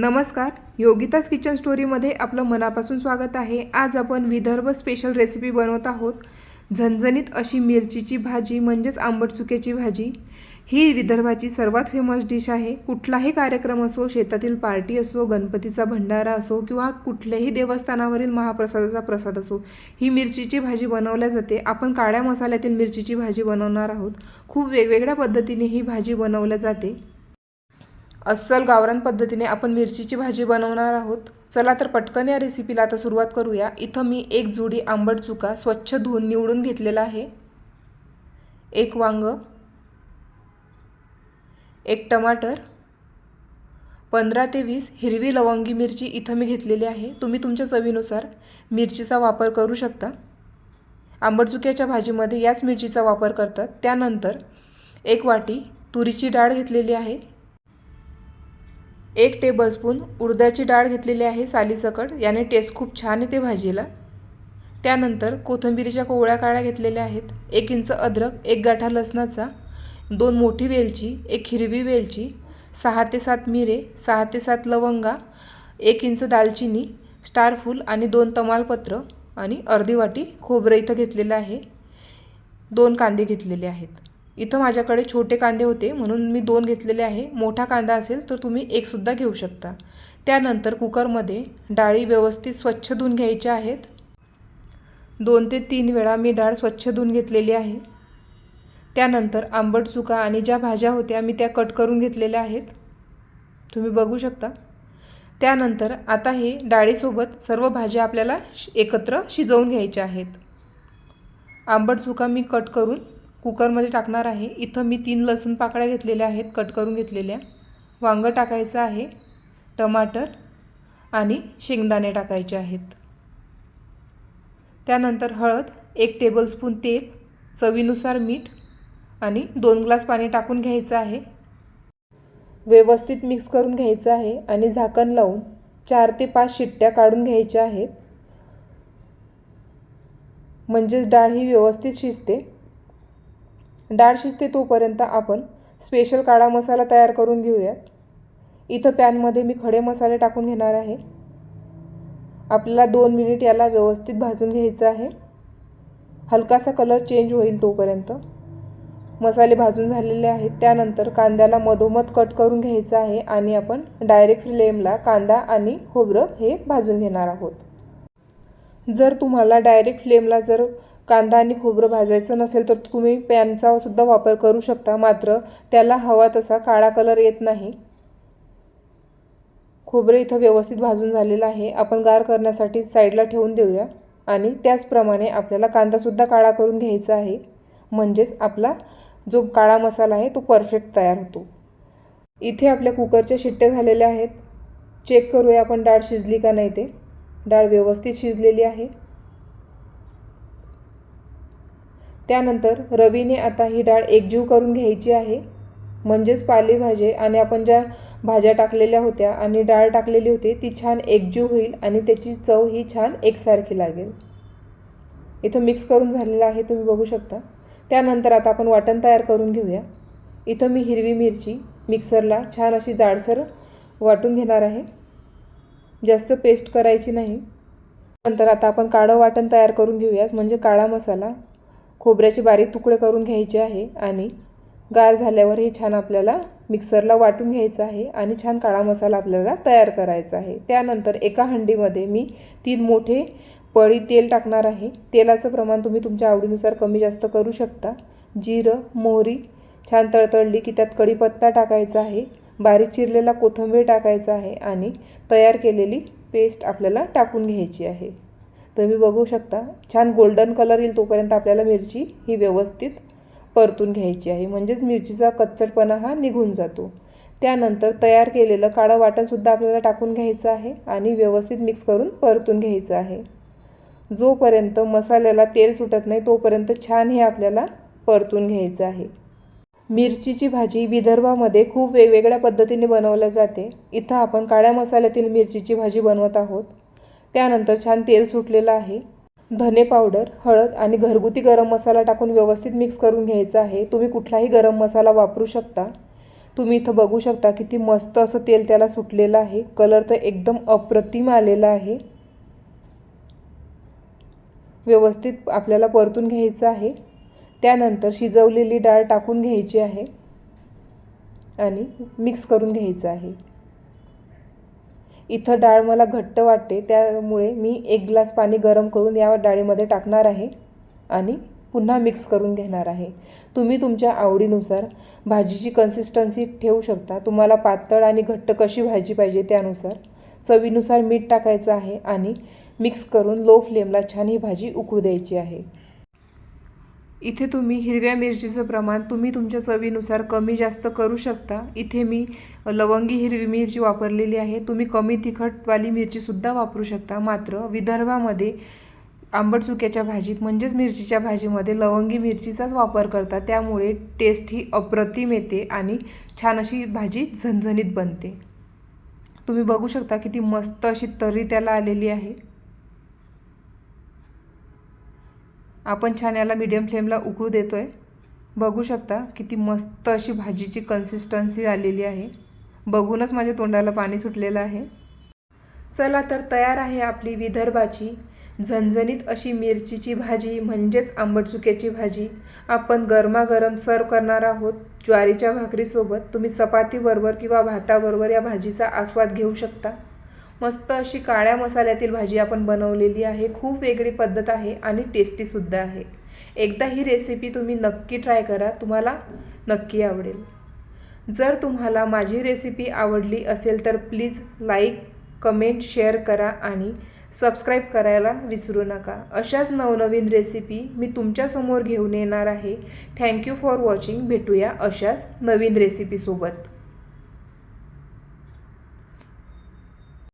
नमस्कार योगिताज किचन स्टोरीमध्ये आपलं मनापासून स्वागत आहे. आज आपण विदर्भ स्पेशल रेसिपी बनवत आहोत. झणझणीत अशी मिरचीची भाजी म्हणजेच आंबट चुक्याची भाजी ही विदर्भाची सर्वात फेमस डिश आहे. कुठलाही कार्यक्रम असो शेतातील पार्टी असो गणपतीचा भंडारा असो किंवा कुठल्याही देवस्थानावरील महाप्रसादाचा प्रसाद असो ही मिरचीची भाजी बनवल्या जाते. आपण काळ्या मसाल्यातील मिरचीची भाजी बनवणार आहोत. खूप वेगवेगळ्या पद्धतीने ही भाजी बनवल्या जाते. अस्सल गावरान पद्धतीने आपण मिरचीची भाजी बनवणार आहोत. चला तर पटकन या रेसिपीला आता सुरुवात करूया. इथं मी एक जुडी आंबट चुका स्वच्छ धुवून निवडून घेतलेला आहे. एक वांग एक टमाटर पंधरा ते वीस हिरवी लवंगी मिरची इथं मी घेतलेली आहे. तुम्ही तुमच्या चवीनुसार मिरचीचा वापर करू शकता. आंबट चुक्याच्या भाजीमध्ये याच मिरचीचा वापर करतात. त्यानंतर एक वाटी तुरीची डाळ घेतलेली आहे. एक टेबलस्पून उडदाची डाळ घेतलेली आहे सालीसकट याने टेस्ट खूप छान येते भाजीला. त्यानंतर कोथिंबिरीच्या कोवळ्या काळ्या घेतलेल्या आहेत. एक इंच अद्रक एक गाठा लसणाचा दोन मोठी वेलची एक हिरवी वेलची सहा ते सात मिरे सहा ते सात लवंगा एक इंच दालचिनी स्टारफूल आणि दोन तमालपत्र आणि अर्धी वाटी खोबरं इथं घेतलेलं आहे. दोन कांदे घेतलेले आहेत. इथं माझ्याकडे छोटे कांदे होते म्हणून मी दोन घेतलेले आहे. मोठा कांदा असेल तर तुम्ही एकसुद्धा घेऊ शकता. त्यानंतर कुकरमध्ये डाळी व्यवस्थित स्वच्छ धुवून घ्यायच्या आहेत. दोन ते तीन वेळा मी डाळ स्वच्छ धुवून घेतलेली आहे. त्यानंतर आंबट चुका आणि ज्या भाज्या होत्या मी त्या कट करून घेतलेल्या आहेत. तुम्ही बघू शकता. त्यानंतर आता हे डाळीसोबत सर्व भाज्या आपल्याला एकत्र शिजवून घ्यायच्या आहेत. आंबट चुका मी कट करून कुकरमध्ये टाकणार आहे. इथं मी तीन लसूण पाकळ्या घेतलेल्या आहेत. कट करून घेतलेल्या. वांगं टाकायचं आहे. टमाटर आणि शेंगदाणे टाकायचे आहेत. त्यानंतर हळद एक टेबलस्पून तेल चवीनुसार मीठ आणि दोन ग्लास पाणी टाकून घ्यायचं आहे. व्यवस्थित मिक्स करून घ्यायचं आहे आणि झाकण लावून चार ते पाच शिट्ट्या काढून घ्यायच्या आहेत. म्हणजेच डाळ ही व्यवस्थित शिजते. डाळ शिजते तोपर्यंत आपण स्पेशल काळा मसाला तयार करून घेऊयात इथं पॅनमध्ये मी खडे मसाले टाकून घेणार आहे. आपल्याला दोन मिनिट याला व्यवस्थित भाजून घ्यायचं आहे. हलकासा कलर चेंज होईल तोपर्यंत. मसाले भाजून झालेले आहेत. त्यानंतर कांद्याला मधोमध कट करून घ्यायचं आहे आणि आपण डायरेक्ट फ्लेमला कांदा आणि खोबरं हे भाजून घेणार आहोत. जर तुम्हाला डायरेक्ट फ्लेमला जर कांदा आणि खोबरं भाजायचं नसेल तर तुम्ही पॅनचा सुद्धा वापर करू शकता. मात्र त्याला हवा तसा काळा कलर येत नाही. खोबरं इथं व्यवस्थित भाजून झालेलं आहे. आपण गार करण्यासाठी साईडला ठेवून देऊया. आणि त्याचप्रमाणे आपल्याला कांदासुद्धा काळा करून घ्यायचा आहे. म्हणजेच आपला जो काळा मसाला आहे तो परफेक्ट तयार होतो. इथे आपल्या कुकरच्या शिट्ट्या झालेल्या आहेत. चेक करूया आपण डाळ शिजली का नाही ते. डाळ व्यवस्थित शिजलेली आहे. त्यानंतर रवीने आता ही डाळ एकजीव करून घ्यायची आहे. म्हणजेच पालेभाजे आणि आपण ज्या भाज्या टाकलेल्या होत्या आणि डाळ टाकलेली होती ती छान एकजीव होईल आणि त्याची चव ही छान एकसारखी लागेल. इथं मिक्स करून झालेलं आहे तुम्ही बघू शकता. त्यानंतर आता आपण वाटण तयार करून घेऊया. इथं मी हिरवी मिरची मिक्सरला छान अशी जाडसर वाटून घेणार आहे. जास्त पेस्ट करायची नाही. नंतर आता आपण काळं वाटण तयार करून घेऊया म्हणजे काळा मसाला. खोबऱ्याचे बारीक तुकडे करून घ्यायचे आहे आणि गार झाल्यावर हे छान आपल्याला मिक्सरला वाटून घ्यायचं आहे आणि छान काळा मसाला आपल्याला तयार करायचा आहे. त्यानंतर एका हंडीमध्ये मी तीन मोठे पळी तेल टाकणार आहे. तेलाचं प्रमाण तुम्ही तुमच्या आवडीनुसार कमी जास्त करू शकता. जिरं मोहरी छान तळतळली की त्यात कढीपत्ता टाकायचा आहे. बारीक चिरलेला कोथिंबीर टाकायचा आहे आणि तयार केलेली पेस्ट आपल्याला टाकून घ्यायची आहे. तुम्ही बघू शकता. छान गोल्डन कलर येईल तोपर्यंत आपल्याला मिरची ही व्यवस्थित परतून घ्यायची आहे. म्हणजेच मिरचीचा कच्चटपणा हा निघून जातो. त्यानंतर तयार केलेलं काळं वाटणसुद्धा आपल्याला टाकून घ्यायचं आहे आणि व्यवस्थित मिक्स करून परतून घ्यायचं आहे. जोपर्यंत मसाल्याला तेल सुटत नाही तोपर्यंत छान हे आपल्याला परतून घ्यायचं आहे. मिरचीची भाजी विदर्भामध्ये खूप वेगवेगळ्या पद्धतीने बनवल्या जाते. इथं आपण काळ्या मसाल्यातील मिरचीची भाजी बनवत आहोत. त्यानंतर छान तेल सुटलेलं आहे. धने पावडर हळद आणि घरगुती गरम मसाला टाकून व्यवस्थित मिक्स करून घ्यायचा आहे. तुम्ही कुठलाही गरम मसाला वापरू शकता. तुम्ही इथं बघू शकता किती मस्त असं तेल त्याला सुटलेलं आहे. कलर तर एकदम अप्रतिम आलेला आहे. व्यवस्थित आपल्याला परतून घ्यायचं आहे. त्यानंतर शिजवलेली डाळ टाकून घ्यायची आहे. आणि मिक्स करून घ्यायचं आहे. इथं डाळ मला घट्ट वाटते त्यामुळे मी एक ग्लास पाणी गरम करून या डाळीमध्ये टाकणार आहे आणि पुन्हा मिक्स करून घेणार आहे. तुम्ही तुमच्या आवडीनुसार भाजीची कन्सिस्टन्सी ठेवू शकता. तुम्हाला पातळ आणि घट्ट कशी भाजी पाहिजे त्यानुसार चवीनुसार मीठ टाकायचं आहे आणि मिक्स करून लो फ्लेमला छान ही भाजी उकळू द्यायची आहे. इथे तुम्ही हिरव्या मिरचीचं प्रमाण तुम्ही तुमच्या चवीनुसार कमी जास्त करू शकता. इथे मी लवंगी हिरवी मिरची वापरलेली आहे. तुम्ही कमी तिखटवाली मिरचीसुद्धा वापरू शकता. मात्र विदर्भामध्ये आंबट चुक्याच्या भाजीत म्हणजेच मिरचीच्या भाजीमध्ये लवंगी मिरचीचाच वापर करतात त्यामुळे टेस्ट ही अप्रतिम येते आणि छान अशी भाजी झणझणीत बनते. तुम्ही बघू शकता किती मस्त अशी तरी त्याला आलेली आहे. आपण छान याला मीडियम फ्लेमला उकळू देतो आहे बघू शकता किती मस्त अशी भाजीची कन्सिस्टन्सी आलेली आहे. बघूनच माझ्या तोंडाला पाणी सुटलेलं आहे. चला तर तयार आहे आपली विदर्भाची झणझणीत अशी मिरचीची भाजी म्हणजेच आंबट चुक्याची भाजी. आपण गरमागरम सर्व करणार आहोत ज्वारीच्या भाकरीसोबत. तुम्ही चपातीबरोबर किंवा भाताबरोबर या भाजीचा आस्वाद घेऊ शकता. मस्त अशी काळ्या मसाल्यातील भाजी आपण बनवलेली आहे. खूप वेगळी पद्धत आहे आणि टेस्टीसुद्धा आहे. एकदा ही रेसिपी तुम्ही नक्की ट्राय करा. तुम्हाला नक्की आवडेल. जर तुम्हाला माझी रेसिपी आवडली असेल तर प्लीज लाईक कमेंट शेअर करा आणि सबस्क्राईब करायला विसरू नका. अशाच नवनवीन रेसिपी मी तुमच्यासमोर घेऊन येणार आहे. थँक्यू फॉर वॉचिंग भेटूया अशाच नवीन रेसिपीसोबत